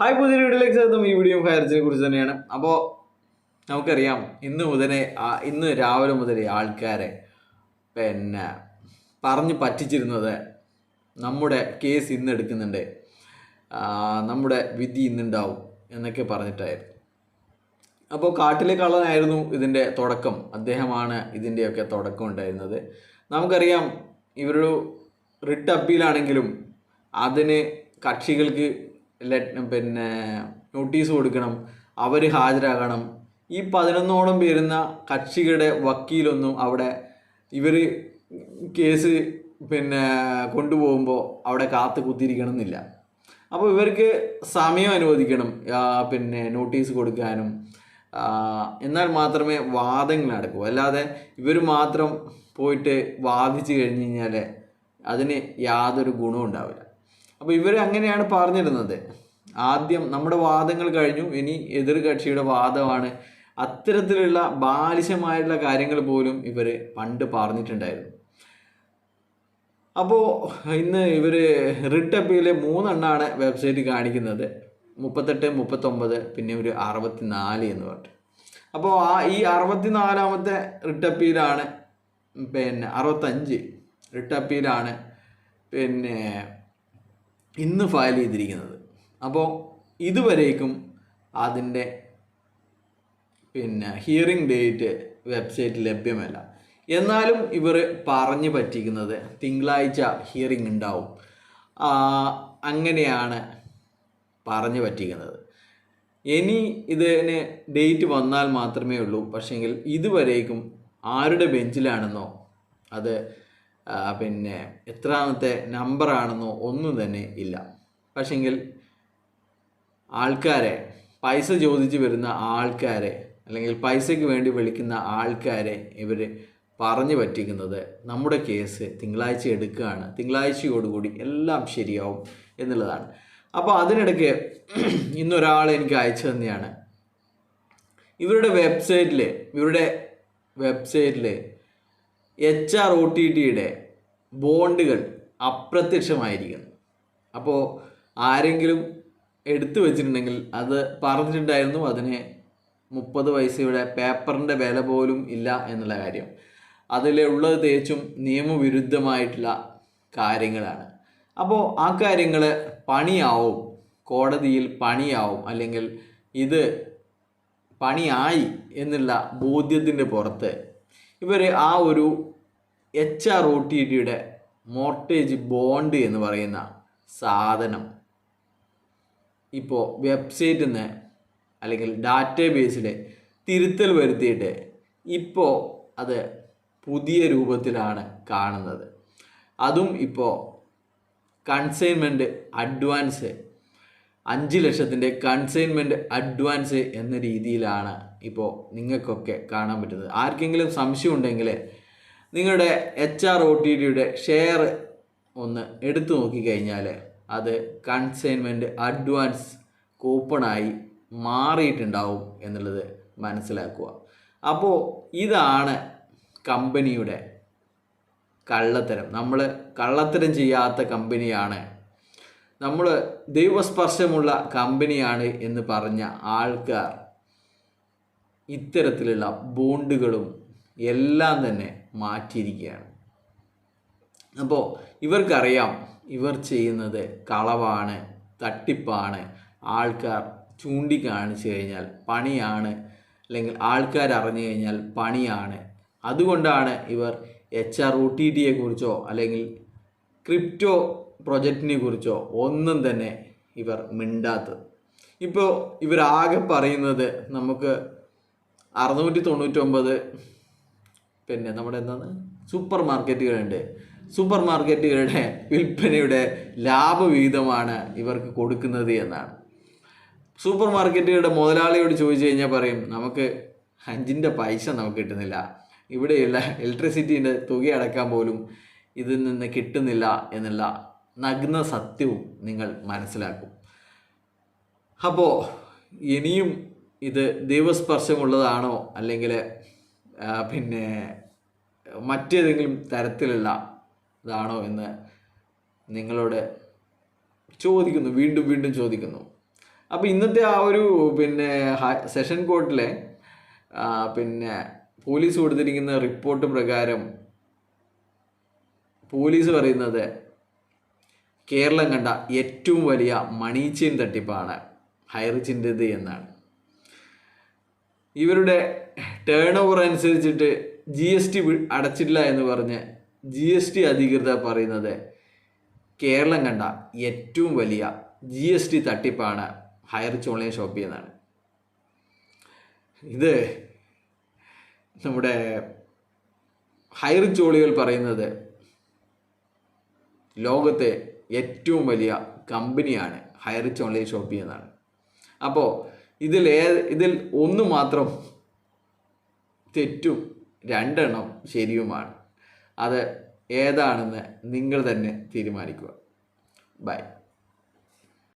Hi പുതിയ വീഡിയോയിലേക്ക് ചേർത്തും ഈ വീഡിയോ ഹയർജിനെ കുറിച്ച് തന്നെയാണ്. അപ്പോൾ നമുക്കറിയാം ഇന്ന് മുതലേ ഇന്ന് രാവിലെ മുതലേ ആൾക്കാരെ പിന്നെ പറഞ്ഞ് പറ്റിച്ചിരുന്നത് നമ്മുടെ കേസ് ഇന്ന് എടുക്കുന്നുണ്ട്. നമ്മുടെ വിധി ഇന്നുണ്ടാവും എന്നൊക്കെ പറഞ്ഞിട്ടായിരുന്നു. അപ്പോൾ കാട്ടിലെ കള്ളനായിരുന്നു ഇതിന്റെ തുടക്കം. അദ്ദേഹമാണ് ഇതിന്റെയൊക്കെ തുടക്കം ഉണ്ടായിരുന്നത്. നമുക്കറിയാം ഇവരൊരു റിട്ട് അപ്പീലാണെങ്കിലും അതിന് കക്ഷികൾക്ക് പിന്നെ നോട്ടീസ് കൊടുക്കണം. അവർ ഹാജരാകണം. ഈ പതിനൊന്നോളം പേരുന്ന കക്ഷികളുടെ വക്കീലൊന്നും അവിടെ ഇവർ കേസ് പിന്നെ കൊണ്ടുപോകുമ്പോൾ അവിടെ കാത്ത് കുത്തിയിരിക്കണം എന്നില്ല അപ്പോൾ ഇവർക്ക് സമയം അനുവദിക്കണം പിന്നെ നോട്ടീസ് കൊടുക്കാനും. എന്നാൽ മാത്രമേ വാദങ്ങൾ നടക്കൂ. അല്ലാതെ ഇവർ മാത്രം പോയിട്ട് വാദിച്ചു കഴിഞ്ഞ് കഴിഞ്ഞാൽ അതിന് യാതൊരു ഗുണവും ഉണ്ടാവില്ല. അപ്പോൾ ഇവർ അങ്ങനെയാണ് പറഞ്ഞിരുന്നത്. ആദ്യം നമ്മുടെ വാദങ്ങൾ കഴിഞ്ഞു. ഇനി എതിർ കക്ഷിയുടെ വാദമാണ്. അത്തരത്തിലുള്ള ബാലിശമായിട്ടുള്ള കാര്യങ്ങൾ പോലും ഇവർ പണ്ട് പറഞ്ഞിട്ടുണ്ടായിരുന്നു. അപ്പോൾ ഇന്ന് ഇവർ റിട്ട് അപ്പീൽ മൂന്നെണ്ണാണ് വെബ്സൈറ്റ് കാണിക്കുന്നത്. മുപ്പത്തെട്ട് മുപ്പത്തൊമ്പത് പിന്നെ ഒരു അറുപത്തിനാല് എന്ന് പറഞ്ഞു അപ്പോൾ ആ ഈ അറുപത്തിനാലാമത്തെ റിട്ട് അപ്പീലാണ് പിന്നെ അറുപത്തഞ്ച് റിട്ട് അപ്പീലാണ് പിന്നെ ഇന്ന് ഫയൽ ചെയ്തിരിക്കുന്നത്. അപ്പോൾ ഇതുവരേക്കും അതിന്റെ പിന്നെ ഹിയറിംഗ് ഡേറ്റ് വെബ്സൈറ്റ് ലഭ്യമല്ല. എന്നാലും ഇവർ പറഞ്ഞു പറ്റിക്കുന്നത് തിങ്കളാഴ്ച ഹിയറിംഗ് ഉണ്ടാവും. അങ്ങനെയാണ് പറഞ്ഞു പറ്റിക്കുന്നത്. ഇനി ഇതിന് ഡേറ്റ് വന്നാൽ മാത്രമേ ഉള്ളൂ. പക്ഷേങ്കിൽ ഇതുവരേക്കും ആരുടെ ബെഞ്ചിലാണെന്നോ അത് പിന്നെ എത്രാമത്തെ നമ്പറാണെന്നോ ഒന്നും തന്നെ ഇല്ല. പക്ഷെങ്കിൽ ആൾക്കാരെ പൈസ ചോദിച്ച് വരുന്ന ആൾക്കാരെ അല്ലെങ്കിൽ പൈസയ്ക്ക് വേണ്ടി വിളിക്കുന്ന ആൾക്കാരെ ഇവർ പറഞ്ഞു പറ്റിക്കുന്നത് നമ്മുടെ കേസ് തിങ്കളാഴ്ച എടുക്കുകയാണ്. തിങ്കളാഴ്ചയോടുകൂടി എല്ലാം ശരിയാവും എന്നുള്ളതാണ്. അപ്പോൾ അതിനിടയ്ക്ക് ഇന്നൊരാൾ എനിക്ക് അയച്ചു തന്നെയാണ്. ഇവരുടെ വെബ്സൈറ്റിൽ ഇവരുടെ വെബ്സൈറ്റിൽ എച്ച് ആർ ഒ ടി ടിയുടെ ബോണ്ടുകൾ അപ്രത്യക്ഷമായിരിക്കുന്നു. അപ്പോൾ ആരെങ്കിലും എടുത്തു വെച്ചിട്ടുണ്ടെങ്കിൽ അത് പറഞ്ഞിട്ടുണ്ടായിരുന്നു അതിനെ മുപ്പത് പൈസയുടെ പേപ്പറിന്റെ വില പോലും ഇല്ല എന്നുള്ള കാര്യം. അതിലുള്ളത് തേച്ചും നിയമവിരുദ്ധമായിട്ടുള്ള കാര്യങ്ങളാണ്. അപ്പോൾ ആ കാര്യങ്ങൾ പണിയാവും കോടതിയിൽ പണിയാവും അല്ലെങ്കിൽ ഇത് പണിയായി എന്നുള്ള ബോധ്യത്തിന്റെ പുറത്ത് ഇവർ ആ ഒരു എച്ച് ആർ ഒ ടി ടിയുടെ മോർട്ടേജ് ബോണ്ട് എന്ന് പറയുന്ന സാധനം ഇപ്പോൾ വെബ്സൈറ്റിൽ നിന്ന് അല്ലെങ്കിൽ ഡാറ്റാ ബേസിൽ തിരുത്തൽ വരുത്തിയിട്ട് ഇപ്പോൾ അത് പുതിയ രൂപത്തിലാണ് കാണുന്നത്. അതും ഇപ്പോൾ കൺസൈൻമെന്റ് അഡ്വാൻസ് അഞ്ച് ലക്ഷത്തിന്റെ കൺസൈൻമെന്റ് അഡ്വാൻസ് എന്ന രീതിയിലാണ് ഇപ്പോൾ നിങ്ങൾക്കൊക്കെ കാണാൻ പറ്റുന്നത്. ആർക്കെങ്കിലും സംശയം ഉണ്ടെങ്കിൽ നിങ്ങളുടെ എച്ച് ആർ ഒ ടി ഡിയുടെ ഷെയർ ഒന്ന് എടുത്തു നോക്കിക്കഴിഞ്ഞാൽ അത് കൺസൈൻമെന്റ് അഡ്വാൻസ് കൂപ്പണായി മാറിയിട്ടുണ്ടാവും എന്നുള്ളത് മനസ്സിലാക്കുക. അപ്പോൾ ഇതാണ് കമ്പനിയുടെ കള്ളത്തരം. നമ്മൾ കള്ളത്തരം ചെയ്യാത്ത കമ്പനിയാണ് നമ്മൾ ദൈവസ്പർശമുള്ള കമ്പനിയാണ് എന്ന് പറഞ്ഞ ആൾക്കാർ ഇത്തരത്തിലുള്ള ബോണ്ടുകളും എല്ലാം തന്നെ മാറ്റിയിരിക്കുകയാണ്. അപ്പോൾ ഇവർക്കറിയാം ഇവർ ചെയ്യുന്നത് കളവാണ് തട്ടിപ്പാണ്. ആൾക്കാർ ചൂണ്ടിക്കാണിച്ചു കഴിഞ്ഞാൽ പണിയാണ്. അല്ലെങ്കിൽ ആൾക്കാർ അറിഞ്ഞു കഴിഞ്ഞാൽ പണിയാണ്. അതുകൊണ്ടാണ് ഇവർ എച്ച് ആർ ഒ ടി ഡിയെക്കുറിച്ചോ കുറിച്ചോ അല്ലെങ്കിൽ ക്രിപ്റ്റോ പ്രൊജക്റ്റിനെ കുറിച്ചോ ഒന്നും തന്നെ ഇവർ മിണ്ടാത്തത്. ഇപ്പോൾ ഇവരാകെ പറയുന്നത് നമുക്ക് അറുന്നൂറ്റി തൊണ്ണൂറ്റൊമ്പത് പിന്നെ നമ്മുടെ എന്താണ്? സൂപ്പർ മാർക്കറ്റുകളുണ്ട് സൂപ്പർ മാർക്കറ്റുകളുടെ വിൽപ്പനയുടെ ലാഭവിഹിതമാണ് ഇവർക്ക് കൊടുക്കുന്നത് എന്നാണ്. സൂപ്പർ മാർക്കറ്റുകളുടെ മുതലാളിയോട് ചോദിച്ചു കഴിഞ്ഞാൽ പറയും നമുക്ക് അഞ്ചിന്റെ പൈസ നമുക്ക് കിട്ടുന്നില്ല. ഇവിടെയുള്ള ഇലക്ട്രിസിറ്റീന്റെ തുക അടക്കാൻ പോലും ഇതിൽ നിന്ന് കിട്ടുന്നില്ല എന്നുള്ള നഗ്ന സത്യവും നിങ്ങൾ മനസ്സിലാക്കും. അപ്പോൾ ഇനിയും ഇത് ദൈവസ്പർശമുള്ളതാണോ അല്ലെങ്കിൽ പിന്നെ മറ്റേതെങ്കിലും തരത്തിലുള്ള ഇതാണോ എന്ന് നിങ്ങളോട് ചോദിക്കുന്നു വീണ്ടും വീണ്ടും ചോദിക്കുന്നു. അപ്പോൾ ഇന്നത്തെ ആ ഒരു പിന്നെ സെഷൻ കോർട്ടിലെ പിന്നെ പോലീസ് കൊടുത്തിരിക്കുന്ന റിപ്പോർട്ട് പ്രകാരം പോലീസ് പറയുന്നത് കേരളം കണ്ട ഏറ്റവും വലിയ മണി തട്ടിപ്പാണ് ഹൈറിച്ചിന്റെത് എന്നാണ്. ഇവരുടെ ടേൺ ഓവർ അനുസരിച്ചിട്ട് ജി എസ് ടി അടച്ചില്ല എന്ന് പറഞ്ഞ് ജി എസ് ടി അധികൃതർ പറയുന്നത് കേരളം കണ്ട ഏറ്റവും വലിയ ജി എസ് ടി തട്ടിപ്പാണ് ഹയർ ഓൺലൈൻ ഷോപ്പ് എന്നാണ്. ഇത് നമ്മുടെ ഹയർ ചോളികൾ പറയുന്നത് ലോകത്തെ ഏറ്റവും വലിയ കമ്പനിയാണ് ഹൈറിച്ച് ഓൺലൈൻ ഷോപ്പിംഗ് എന്നാണ്. അപ്പോൾ ഇതിൽ ഏ ഇതിൽ ഒന്ന് മാത്രം തെറ്റും രണ്ടെണ്ണം ശരിയുമാണ്. അത് ഏതാണെന്ന് നിങ്ങൾ തന്നെ തീരുമാനിക്കുക. ബൈ.